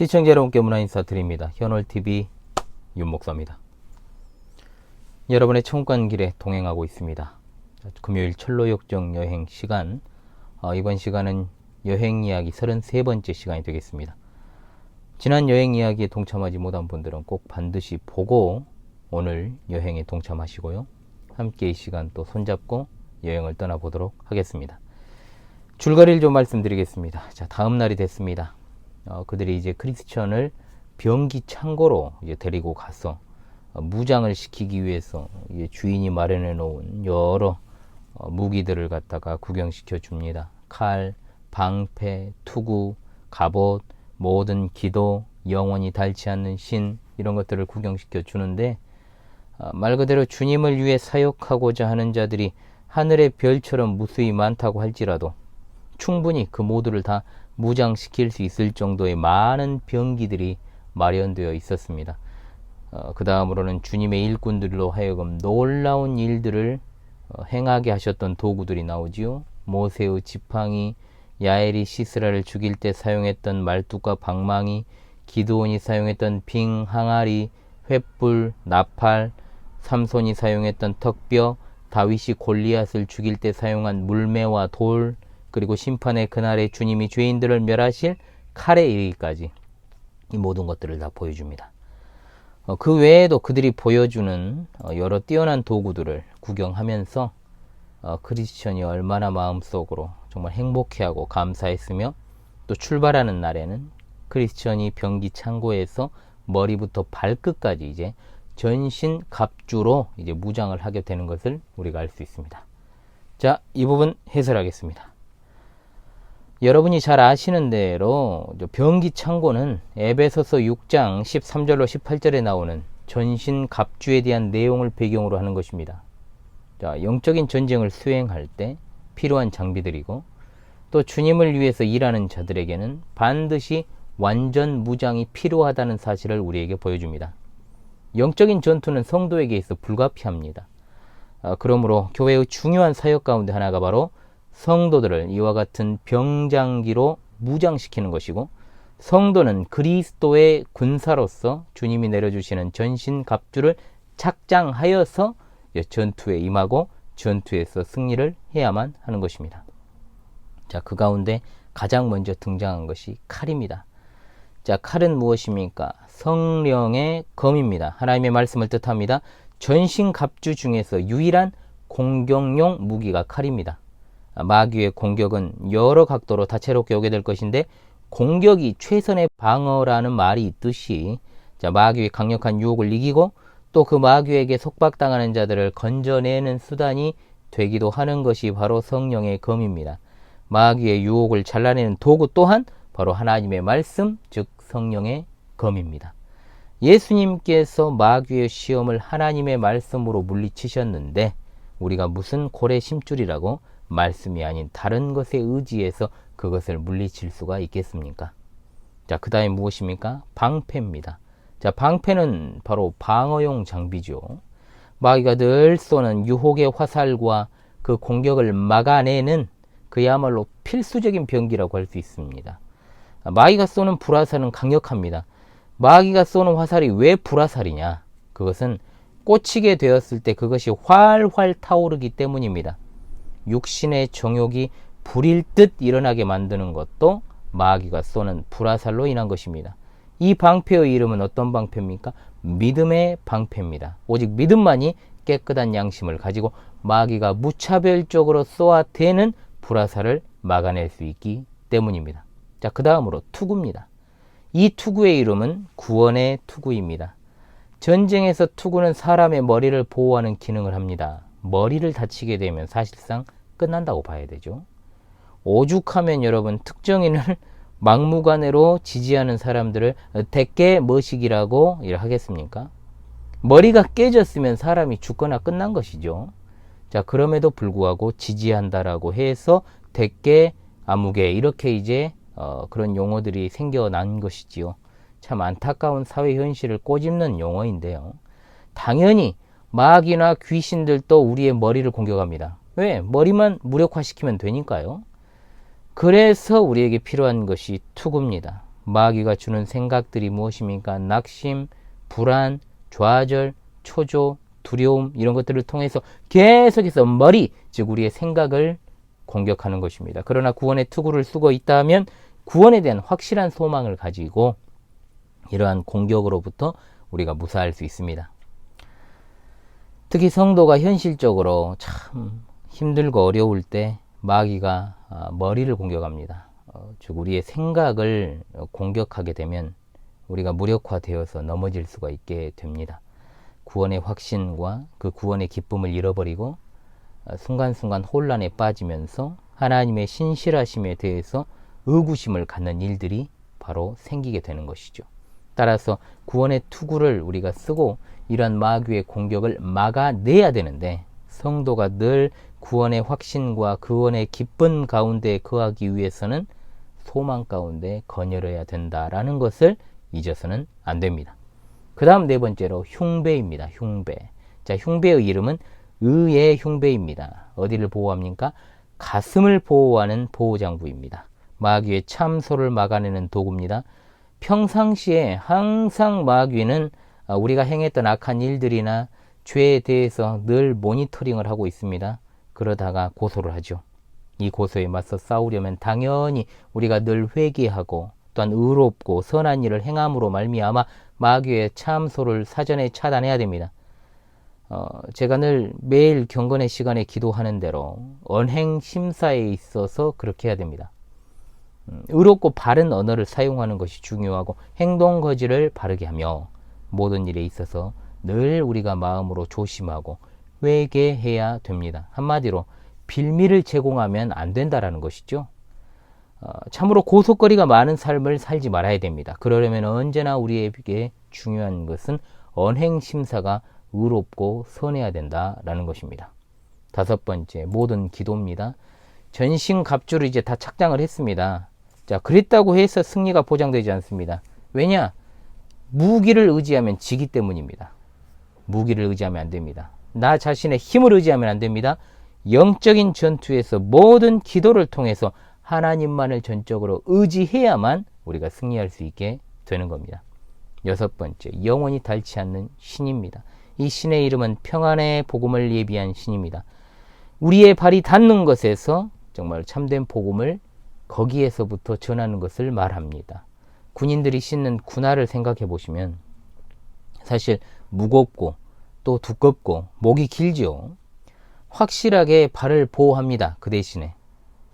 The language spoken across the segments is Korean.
시청자 여러분께 문화 인사드립니다. 현월TV 윤목사입니다. 여러분의 청관길에 동행하고 있습니다. 금요일 철로역정 여행 시간, 어, 이번 시간은 여행 이야기 33번째 시간이 되겠습니다. 지난 여행 이야기에 동참하지 못한 분들은 꼭 반드시 보고 오늘 여행에 동참하시고요. 함께 이 시간 또 손잡고 여행을 떠나보도록 하겠습니다. 줄거리를 좀 말씀드리겠습니다. 자, 다음 날이 됐습니다. 어, 그들이 이제 크리스천을 병기 창고로 이제 데리고 가서 어, 무장을 시키기 위해서 이제 주인이 마련해 놓은 여러 어, 무기들을 갖다가 구경시켜 줍니다. 칼, 방패, 투구, 갑옷, 모든 기도, 영원히 닳지 않는 신 이런 것들을 구경시켜 주는데 어, 말 그대로 주님을 위해 사역하고자 하는 자들이 하늘의 별처럼 무수히 많다고 할지라도 충분히 그 모두를 다 무장시킬 수 있을 정도의 많은 병기들이 마련되어 있었습니다. 어, 그 다음으로는 주님의 일꾼들로 하여금 놀라운 일들을 어, 행하게 하셨던 도구들이 나오지요. 모세의 지팡이, 야엘이 시스라를 죽일 때 사용했던 말뚝과 방망이, 기드온이 사용했던 빙, 항아리, 횃불, 나팔, 삼손이 사용했던 턱뼈, 다윗이 골리앗을 죽일 때 사용한 물매와 돌, 그리고 심판의 그날에 주님이 죄인들을 멸하실 칼에 이르기까지 이 모든 것들을 다 보여줍니다. 어, 그 외에도 그들이 보여주는 어, 여러 뛰어난 도구들을 구경하면서 어, 크리스천이 얼마나 마음속으로 정말 행복해하고 감사했으며 또 출발하는 날에는 크리스천이 병기 창고에서 머리부터 발끝까지 이제 전신 갑주로 이제 무장을 하게 되는 것을 우리가 알 수 있습니다. 자, 이 부분 해설하겠습니다. 여러분이 잘 아시는 대로 병기 창고는 에베소서 6장 13절로 18절에 나오는 전신 갑주에 대한 내용을 배경으로 하는 것입니다. 자, 영적인 전쟁을 수행할 때 필요한 장비들이고 또 주님을 위해서 일하는 자들에게는 반드시 완전 무장이 필요하다는 사실을 우리에게 보여줍니다. 영적인 전투는 성도에게 있어 불가피합니다. 아, 그러므로 교회의 중요한 사역 가운데 하나가 바로 성도들을 이와 같은 병장기로 무장시키는 것이고 성도는 그리스도의 군사로서 주님이 내려주시는 전신 갑주를 착장하여서 전투에 임하고 전투에서 승리를 해야만 하는 것입니다. 자, 그 가운데 가장 먼저 등장한 것이 칼입니다. 자, 칼은 무엇입니까? 성령의 검입니다. 하나님의 말씀을 뜻합니다. 전신 갑주 중에서 유일한 공격용 무기가 칼입니다. 마귀의 공격은 여러 각도로 다채롭게 오게 될 것인데 공격이 최선의 방어라는 말이 있듯이 자, 마귀의 강력한 유혹을 이기고 또 그 마귀에게 속박당하는 자들을 건져내는 수단이 되기도 하는 것이 바로 성령의 검입니다. 마귀의 유혹을 잘라내는 도구 또한 바로 하나님의 말씀, 즉 성령의 검입니다. 예수님께서 마귀의 시험을 하나님의 말씀으로 물리치셨는데 우리가 무슨 고래 심줄이라고 말씀이 아닌 다른 것에 의지해서 그것을 물리칠 수가 있겠습니까? 자, 그 다음에 무엇입니까? 방패입니다. 자, 방패는 바로 방어용 장비죠. 마귀가 늘 쏘는 유혹의 화살과 그 공격을 막아내는 그야말로 필수적인 병기라고 할 수 있습니다. 마귀가 쏘는 불화살은 강력합니다. 마귀가 쏘는 화살이 왜 불화살이냐? 그것은 꽂히게 되었을 때 그것이 활활 타오르기 때문입니다. 육신의 정욕이 불일 듯 일어나게 만드는 것도 마귀가 쏘는 불화살로 인한 것입니다. 이 방패의 이름은 어떤 방패입니까? 믿음의 방패입니다. 오직 믿음만이 깨끗한 양심을 가지고 마귀가 무차별적으로 쏘아대는 불화살을 막아낼 수 있기 때문입니다. 자, 그 다음으로 투구입니다. 이 투구의 이름은 구원의 투구입니다. 전쟁에서 투구는 사람의 머리를 보호하는 기능을 합니다. 머리를 다치게 되면 사실상 끝난다고 봐야 되죠. 오죽하면 여러분 특정인을 막무가내로 지지하는 사람들을 대개 머식이라고 하겠습니까? 머리가 깨졌으면 사람이 죽거나 끝난 것이죠. 자, 그럼에도 불구하고 지지한다라고 해서 대개 아무개 이렇게 이제 어, 그런 용어들이 생겨난 것이지요. 참 안타까운 사회 현실을 꼬집는 용어인데요. 당연히 마귀나 귀신들도 우리의 머리를 공격합니다. 왜? 머리만 무력화시키면 되니까요. 그래서 우리에게 필요한 것이 투구입니다. 마귀가 주는 생각들이 무엇입니까? 낙심, 불안, 좌절, 초조, 두려움 이런 것들을 통해서 계속해서 머리, 즉 우리의 생각을 공격하는 것입니다. 그러나 구원의 투구를 쓰고 있다면 구원에 대한 확실한 소망을 가지고 이러한 공격으로부터 우리가 무사할 수 있습니다. 특히 성도가 현실적으로 참 힘들고 어려울 때 마귀가 아, 머리를 공격합니다. 어, 즉 우리의 생각을 공격하게 되면 우리가 무력화되어서 넘어질 수가 있게 됩니다. 구원의 확신과 그 구원의 기쁨을 잃어버리고 어, 순간순간 혼란에 빠지면서 하나님의 신실하심에 대해서 의구심을 갖는 일들이 바로 생기게 되는 것이죠. 따라서 구원의 투구를 우리가 쓰고 이런 마귀의 공격을 막아내야 되는데 성도가 늘 구원의 확신과 구원의 기쁜 가운데 거하기 위해서는 소망 가운데 거녀려야 된다라는 것을 잊어서는 안 됩니다. 그 다음 네 번째로 흉배입니다. 흉배. 자, 흉배의 이름은 의의 흉배입니다. 어디를 보호합니까? 가슴을 보호하는 보호장구입니다. 마귀의 참소를 막아내는 도구입니다. 평상시에 항상 마귀는 아, 우리가 행했던 악한 일들이나 죄에 대해서 늘 모니터링을 하고 있습니다. 그러다가 고소를 하죠. 이 고소에 맞서 싸우려면 당연히 우리가 늘 회개하고 또한 의롭고 선한 일을 행함으로 말미암아 마귀의 참소를 사전에 차단해야 됩니다. 어, 제가 늘 매일 경건의 시간에 기도하는 대로 언행 심사에 있어서 그렇게 해야 됩니다. 음, 의롭고 바른 언어를 사용하는 것이 중요하고 행동 거지를 바르게 하며 모든 일에 있어서 늘 우리가 마음으로 조심하고 회개해야 됩니다. 한마디로 빌미를 제공하면 안 된다라는 것이죠. 어, 참으로 고속거리가 많은 삶을 살지 말아야 됩니다. 그러려면 언제나 우리에게 중요한 것은 언행 심사가 의롭고 선해야 된다라는 것입니다. 다섯 번째 모든 기도입니다. 전신 갑주를 이제 다 착장을 했습니다. 자, 그랬다고 해서 승리가 보장되지 않습니다. 왜냐? 무기를 의지하면 지기 때문입니다. 무기를 의지하면 안 됩니다. 나 자신의 힘을 의지하면 안 됩니다. 영적인 전투에서 모든 기도를 통해서 하나님만을 전적으로 의지해야만 우리가 승리할 수 있게 되는 겁니다. 여섯 번째, 영원히 닳지 않는 신입니다. 이 신의 이름은 평안의 복음을 예비한 신입니다. 우리의 발이 닿는 것에서 정말 참된 복음을 거기에서부터 전하는 것을 말합니다. 군인들이 신는 군화를 생각해 보시면 사실 무겁고 또 두껍고 목이 길죠. 확실하게 발을 보호합니다. 그 대신에.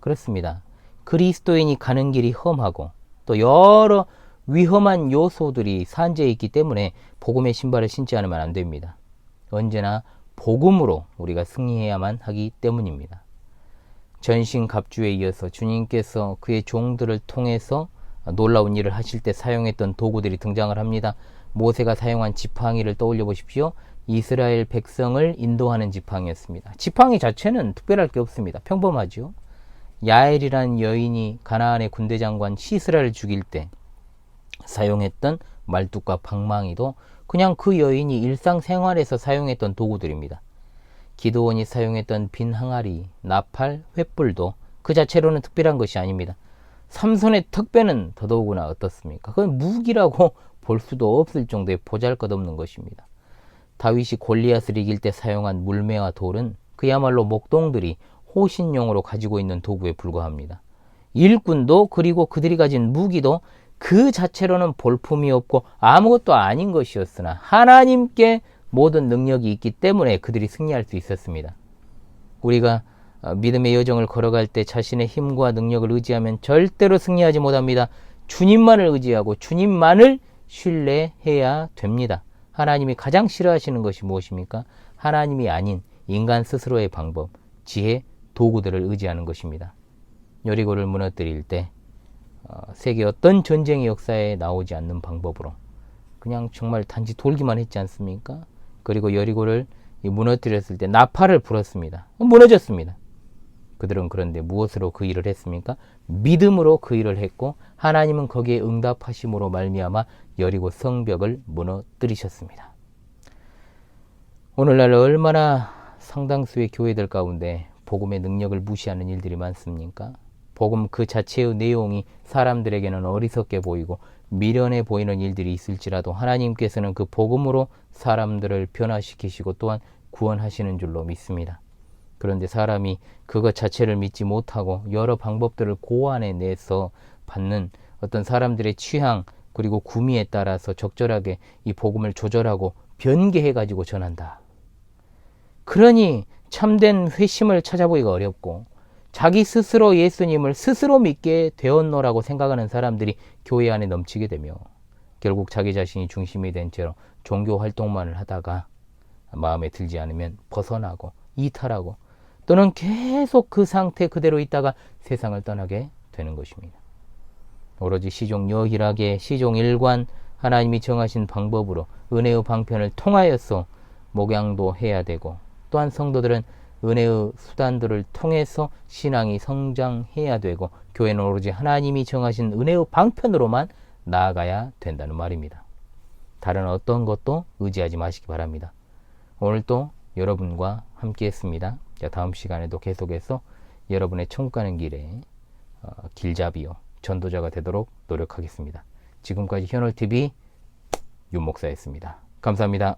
그렇습니다. 그리스도인이 가는 길이 험하고 또 여러 위험한 요소들이 산재해 있기 때문에 복음의 신발을 신지 않으면 안 됩니다. 언제나 복음으로 우리가 승리해야만 하기 때문입니다. 전신 갑주에 이어서 주님께서 그의 종들을 통해서 놀라운 일을 하실 때 사용했던 도구들이 등장을 합니다. 모세가 사용한 지팡이를 떠올려 보십시오. 이스라엘 백성을 인도하는 지팡이였습니다. 지팡이 자체는 특별할 게 없습니다. 평범하죠. 야엘이라는 여인이 가나안의 군대 장관 시스라를 죽일 때 사용했던 말뚝과 방망이도 그냥 그 여인이 일상생활에서 사용했던 도구들입니다. 기도원이 사용했던 빈 항아리, 나팔, 횃불도 그 자체로는 특별한 것이 아닙니다. 삼손의 특배는 더더욱이나 어떻습니까? 그건 무기라고 볼 수도 없을 정도의 보잘것없는 것입니다. 다윗이 골리앗을 이길 때 사용한 물매와 돌은 그야말로 목동들이 호신용으로 가지고 있는 도구에 불과합니다. 일꾼도 그리고 그들이 가진 무기도 그 자체로는 볼품이 없고 아무것도 아닌 것이었으나 하나님께 모든 능력이 있기 때문에 그들이 승리할 수 있었습니다. 우리가 어, 믿음의 여정을 걸어갈 때 자신의 힘과 능력을 의지하면 절대로 승리하지 못합니다. 주님만을 의지하고 주님만을 신뢰해야 됩니다. 하나님이 가장 싫어하시는 것이 무엇입니까? 하나님이 아닌 인간 스스로의 방법, 지혜, 도구들을 의지하는 것입니다. 여리고를 무너뜨릴 때 어, 세계 어떤 전쟁의 역사에 나오지 않는 방법으로 그냥 정말 단지 돌기만 했지 않습니까? 그리고 여리고를 무너뜨렸을 때 나팔을 불었습니다. 무너졌습니다. 그들은 그런데 무엇으로 그 일을 했습니까? 믿음으로 그 일을 했고 하나님은 거기에 응답하심으로 말미암아 여리고 성벽을 무너뜨리셨습니다. 오늘날 얼마나 상당수의 교회들 가운데 복음의 능력을 무시하는 일들이 많습니까? 복음 그 자체의 내용이 사람들에게는 어리석게 보이고 미련해 보이는 일들이 있을지라도 하나님께서는 그 복음으로 사람들을 변화시키시고 또한 구원하시는 줄로 믿습니다. 그런데 사람이 그것 자체를 믿지 못하고 여러 방법들을 고안해 내서 받는 어떤 사람들의 취향 그리고 구미에 따라서 적절하게 이 복음을 조절하고 변개해 가지고 전한다. 그러니 참된 회심을 찾아보기가 어렵고 자기 스스로 예수님을 스스로 믿게 되었노라고 생각하는 사람들이 교회 안에 넘치게 되며 결국 자기 자신이 중심이 된 채로 종교 활동만을 하다가 마음에 들지 않으면 벗어나고 이탈하고 또는 계속 그 상태 그대로 있다가 세상을 떠나게 되는 것입니다. 오로지 시종 여일하게 시종 일관 하나님이 정하신 방법으로 은혜의 방편을 통하여서 목양도 해야 되고 또한 성도들은 은혜의 수단들을 통해서 신앙이 성장해야 되고 교회는 오로지 하나님이 정하신 은혜의 방편으로만 나아가야 된다는 말입니다. 다른 어떤 것도 의지하지 마시기 바랍니다. 오늘 또 여러분과 함께 했습니다. 자, 다음 시간에도 계속해서 여러분의 천국 가는 길에 어, 길잡이요 전도자가 되도록 노력하겠습니다. 지금까지 현월TV 윤목사였습니다. 감사합니다.